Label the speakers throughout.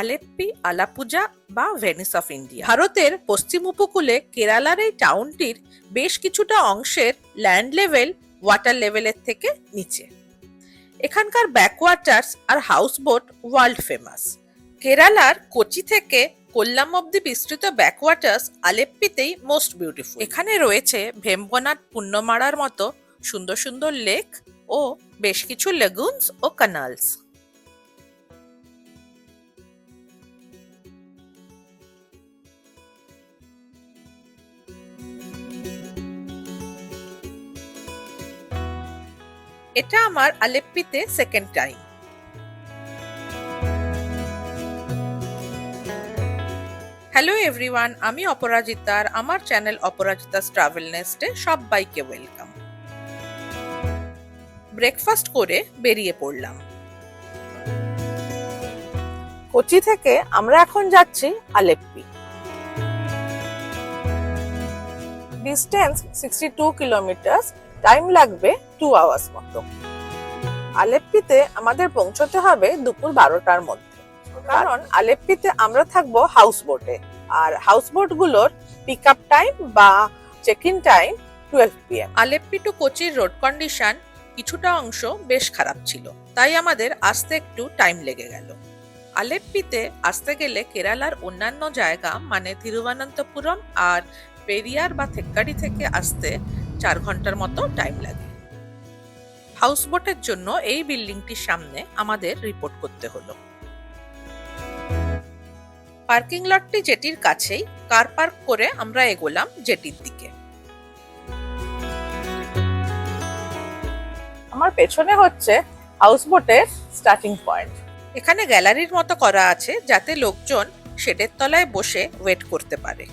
Speaker 1: আলেপ্পি, আলাপুজা বা Venice of India. ভারতের পশ্চিম উপকূলে কেরালার এই টাউনটির বেশ কিছুটা অংশের ল্যান্ড লেভেল ওয়াটার লেভেলের থেকে নিচে। এখানকার ব্যাকওয়াটার্স আর হাউসবোট ওয়ার্ল্ড ফেমাস কেরালার কোচি থেকে কোল্লাম অব্দি বিস্তৃত ব্যাকওয়াটার্স আলেপ্পিতেই মোস্ট বিউটিফুল এখানে রয়েছে ভেম্বনাথ পুণ্যমারার মতো সুন্দর সুন্দর লেক ও বেশ কিছু লেগুনস ও কানালস এটা আমার আলেপ্পিতে সেকেন্ড টাইম হ্যালো এভরিওয়ান আমি অপরাজিতা আর আমার চ্যানেল অপরাজিতাস ট্রাভেল নেস্টে সবাইকে ওয়েলকাম ব্রেকফাস্ট করে বেরিয়ে পড়লাম। কোচি থেকে আমরা এখন যাচ্ছি Alleppey. Distance sixty two kilometre time লাগবে টু আওয়ার্স মতো। আলেপ্পিতে আমাদের পৌঁছতে হবে দুপুর বারোটার মধ্যে। কারণ আলেপ্পিতে আমরা থাকব হাউস বোটে আর হাউস বোটগুলোর পিক আপ টাইম বা check in time twelve PM Alleppey to কোচির road condition কিছুটা অংশ বেশ খারাপ ছিল। তাই আমাদের আসতে একটু টাইম লেগে গেল। আলেপ্পিতে আসতে গেলে কেরালার অন্যান্য জায়গা মানে তিরুবনন্তপুরম আর পেরিয়ার বা থেক্কাডি থেকে আসতে চার ঘণ্টার মতো টাইম লাগে। হাউসবোটের জন্য এই বিল্ডিংটির সামনে আমাদের রিপোর্ট করতে হলো। পার্কিং লটটি জেটির কাছেই কার পার্ক করে আমরা এগোলাম জেটির দিকে। আমার পেছনে হচ্ছে হাউসবোটের স্টার্টিং পয়েন্ট এখানে গ্যালারির মতো করা আছে যাতে লোকজন শেডের তলায় বসে ওয়েট করতে পারে।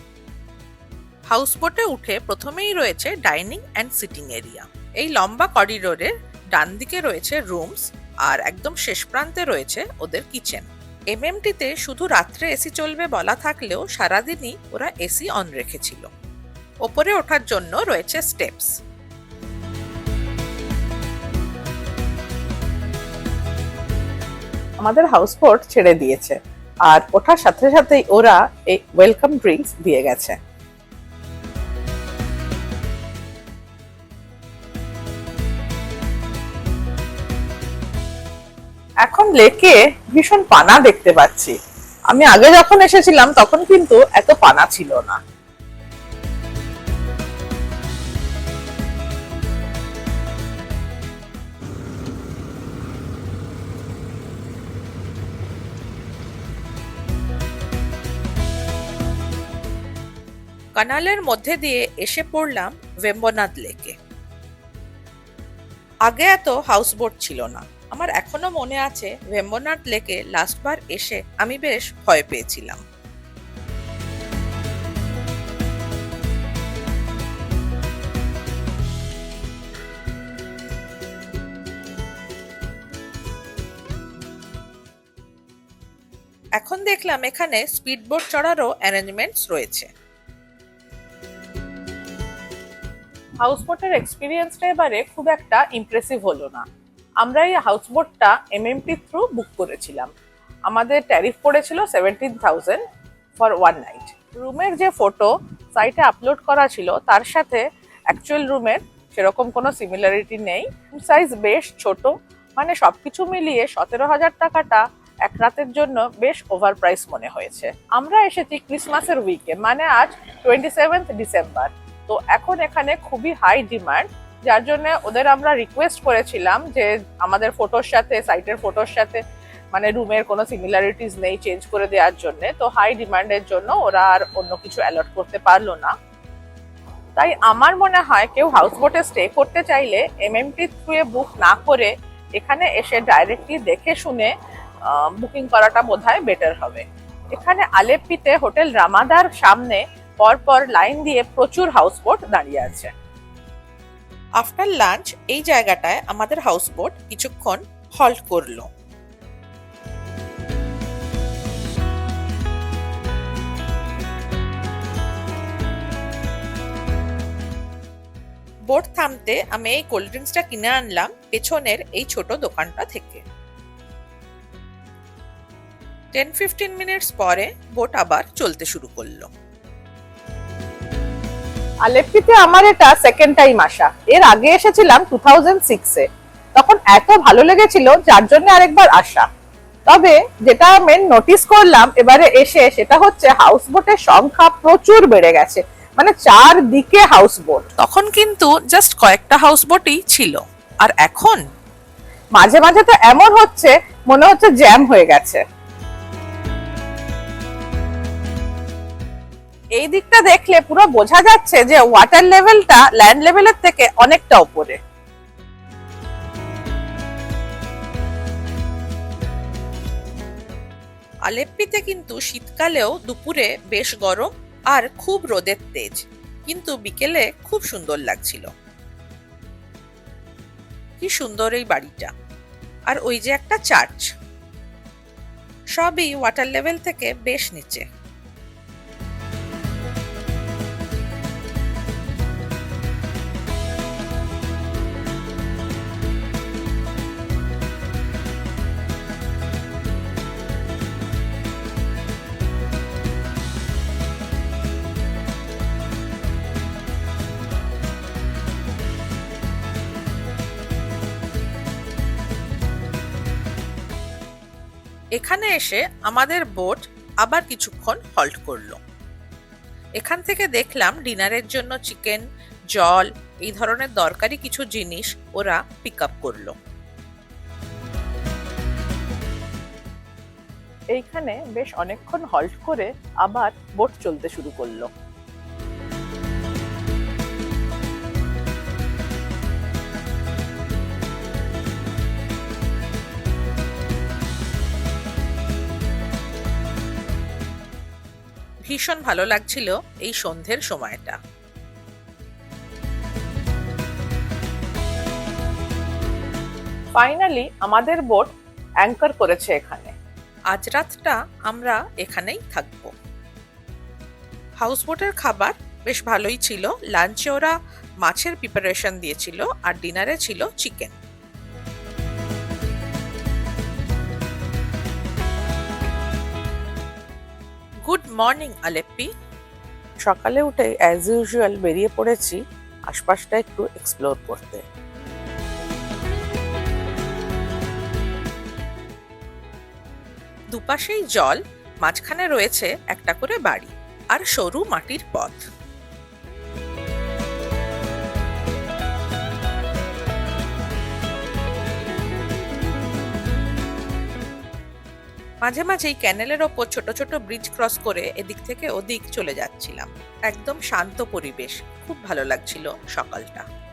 Speaker 1: হাউসবোটে উঠে প্রথমেই রয়েছে ডাইনিং অ্যান্ড সিটিং এরিয়া। এই লম্বা করিডোরের ডান দিকে রয়েছে রুমস আর একদম শেষ প্রান্তে রয়েছে ওদের কিচেন। এমএমটিতে শুধু রাত্রে এসি চলবে বলা থাকলেও সারাদিনই ওরা এসি অন রেখেছিল। ওপরে ওঠার জন্য রয়েছে স্টেপস। আমাদের হাউসবোট ছেড়ে দিয়েছে। আর ওঠার সাথে সাথেই ওরা এই ওয়েলকাম ড্রিঙ্কস দিয়ে গেছে। এখন লেকে ভীষণ পানা দেখতে পাচ্ছি। আমি আগে যখন এসেছিলাম, তখন কিন্তু এত পানা ছিল না। কানালের মধ্যে দিয়ে এসে পড়লাম ভেম্বনাথ লেকে। আগে এত হাউসবোট ছিল না। আমার এখনও মনে আছে ভেম্বনাথ লেকে লাস্টবার এসে আমি বেশ ভয় পেয়েছিলাম। এখন দেখলাম এখানে স্পিডবোট চড়ারও অ্যারেঞ্জমেন্টস রয়েছে। হাউসবোটের এক্সপিরিয়েন্সটা এবারে খুব একটা ইমপ্রেসিভ হলো না। আমরা এই হাউসবোটটা এমএমটি থ্রু বুক করেছিলাম। আমাদের ট্যারিফ পড়েছিল seventeen thousand for one night রুমের যে ফটো সাইটে আপলোড করা ছিল, তার সাথে অ্যাকচুয়াল রুমের সেরকম কোনো সিমিলারিটি নেই। সাইজ বেশ ছোট মানে সব কিছু মিলিয়ে সতেরো হাজার টাকাটা এক রাতের জন্য বেশ ওভার প্রাইস মনে হয়েছে। আমরা এসেছি ক্রিসমাসের উইকে মানে আজ টোয়েন্টি সেভেন্থ ডিসেম্বর তো এখন এখানে খুবই হাই ডিমান্ড যার জন্য ওদের আমরা রিকোয়েস্ট করেছিলাম যে আমাদের ফটোর সাথে সাইটের ফটোর সাথে মানে রুমের কোনো সিমিলারিটিস নেই চেঞ্জ করে দেওয়ার জন্য। তো হাই ডিমান্ডের জন্য ওরা আর অন্য কিছু অ্যালট করতে পারল না। তাই আমার মনে হয় কেউ হাউসবোটে স্টে করতে চাইলে এমএমটি থ্রুয়ে বুক না করে এখানে এসে ডাইরেক্টলি দেখে শুনে বুকিং করাটা বোধহয় বেটার হবে। এখানে আলেপ্পিতে হোটেল রামাদার সামনে পরপর লাইন দিয়ে প্রচুর হাউসবোট দাঁড়িয়ে আছে। আফটার লাঞ্চ এই জায়গাটায় আমাদের হাউসবোট কিছুক্ষণ হল্ট করল। বোট থামতে আমি এই কোল্ড ড্রিঙ্কসটা কিনে আনলাম পেছনের এই ছোট দোকানটা থেকে। টেন ফিফটিন মিনিটস পরে বোট আবার চলতে শুরু করল।
Speaker 2: আলেপ্পিতে আমার এটা সেকেন্ড টাইম আসা। এর আগে এসেছিলাম টু থাউজেন্ড সিক্সে তখন এত ভালো লেগেছিল যার জন্য আরেকবার আসা। তবে যেটা মেন নোটিস করলাম এবারে এসে সেটা হচ্ছে হাউস বোটের সংখ্যা প্রচুর বেড়ে গেছে। মানে চারদিকে হাউস বোট
Speaker 1: তখন কিন্তু জাস্ট কয়েকটা হাউস বোটই ছিল। আর এখন?
Speaker 2: মাঝে মাঝে তো এমন হচ্ছে মনে হচ্ছে জ্যাম হয়ে গেছে। এই দিকটা দেখলে পুরো বোঝা যাচ্ছে যে ওয়াটার লেভেলটা ল্যান্ড লেভেলের থেকে অনেকটা উপরে।
Speaker 1: আলেপ্পিতে কিন্তু শীতকালেও দুপুরে বেশ গরম আর খুব রোদের তেজ, কিন্তু বিকেলে খুব সুন্দর লাগছিল। কি সুন্দর এই বাড়িটা। আর ওই যে একটা চার্চ সবই ওয়াটার লেভেল থেকে বেশ নিচে। এখানে এসে আমাদের বোট আবার কিছুক্ষণ হল্ট করল। এখান থেকে দেখলাম ডিনারের জন্য চিকেন, জল, এই ধরনের দরকারি কিছু জিনিস ওরা পিক আপ করল।
Speaker 2: এইখানে বেশ অনেকক্ষণ হল্ট করে আবার বোট চলতে শুরু করল।
Speaker 1: ভীষণ ভালো লাগছিল এই সন্ধ্যের সময়টা।
Speaker 2: ফাইনালি আমাদের বোট অ্যাঙ্কার করেছে এখানে।
Speaker 1: আজ রাতটা আমরা এখানেই থাকব। হাউসবোটের খাবার বেশ ভালোই ছিল। লাঞ্চে ওরা মাছের প্রিপারেশন দিয়েছিল আর ডিনারে ছিল চিকেন গুড মর্নিং, আলেপ্পি।
Speaker 2: সকালে উঠে অ্যাজ ইউজুয়াল বেরিয়ে পড়েছি আশপাশটা একটু এক্সপ্লোর করতে।
Speaker 1: দুপাশেই জল, মাঝখানে রয়েছে একটা করে বাড়ি আর সরু মাটির পথ। মাঝে মাঝেই ক্যানেলের ওপর ছোট ছোট ব্রিজ ক্রস করে এদিক থেকে ওদিক চলে যাচ্ছিলাম। একদম শান্ত পরিবেশ। খুব ভালো লাগছিল সকালটা।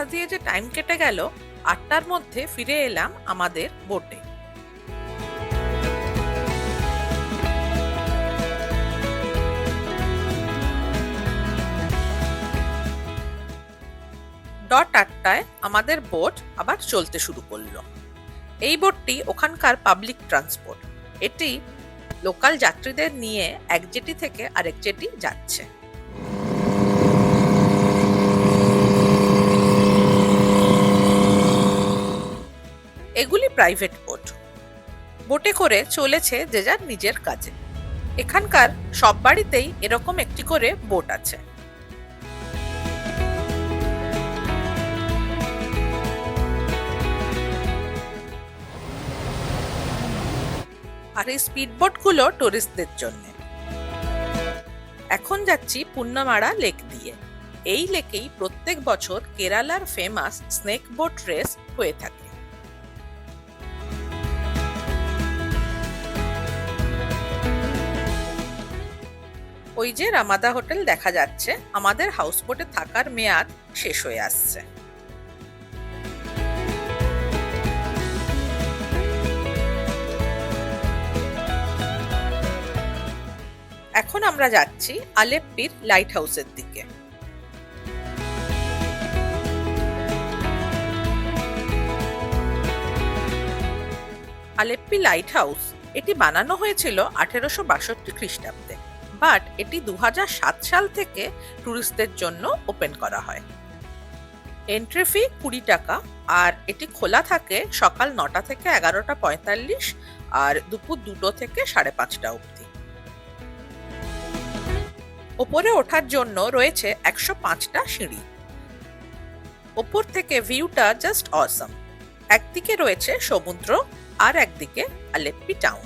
Speaker 1: কোথা দিয়ে যে টাইম কেটে গেল, আটটার মধ্যে ফিরে এলাম আমাদের বোটে ডট আটটায় আমাদের বোট আবার চলতে শুরু করল। এই বোটটি ওখানকার পাবলিক ট্রান্সপোর্ট এটি লোকাল যাত্রীদের নিয়ে এক জেটি থেকে আরেক জেটি যাচ্ছে। এগুলি প্রাইভেট বোট বোটে করে চলেছে যে যার নিজের কাজে। এখানকার সব বাড়িতেই এরকম একটি করে বোট আছে। আর এই স্পিড বোটগুলো টুরিস্টদের জন্য। এখন যাচ্ছি পুন্নামারা লেক দিয়ে। এই লেকেই প্রত্যেক বছর কেরালার ফেমাস স্নেক বোট রেস হয়ে থাকে। ওই যে রামাদা হোটেল দেখা যাচ্ছে, আমাদের হাউসবোটে থাকার মেয়াদ শেষ হয়ে আসছে। এখন আমরা যাচ্ছি আলেপ্পির লাইট হাউসের দিকে। আলেপ্পি লাইট হাউস এটি বানানো হয়েছিল আঠেরোশো বাষট্টি খ্রিস্টাব্দে। বাট এটি দু সাল থেকে ট্যুরিস্টদের জন্য ওপেন করা হয়। এন্ট্রি ফি কুড়ি টাকা আর এটি খোলা থাকে সকাল নটা থেকে এগারোটা পঁয়তাল্লিশ আর দুপুর দুটো থেকে সাড়ে পাঁচটা অবধি। ওপরে ওঠার জন্য রয়েছে একশো পাঁচটা সিঁড়ি। ওপর থেকে ভিউটা জাস্ট অসম একদিকে রয়েছে সমুদ্র আর একদিকে আলেপ্পি টাউন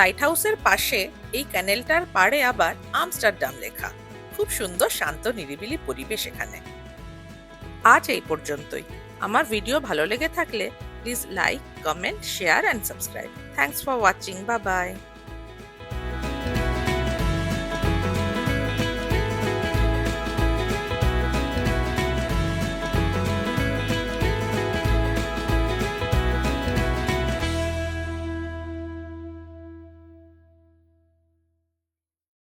Speaker 1: লাইট হাউসের পাশে এই ক্যানেলটার পাড়ে আবার আমস্টারডাম লেখা। খুব সুন্দর, শান্ত, নিরিবিলি পরিবেশ এখানে। আজ এই পর্যন্তই। আমার ভিডিও ভালো লেগে থাকলে please like comment share and subscribe thanks for watching বা বাই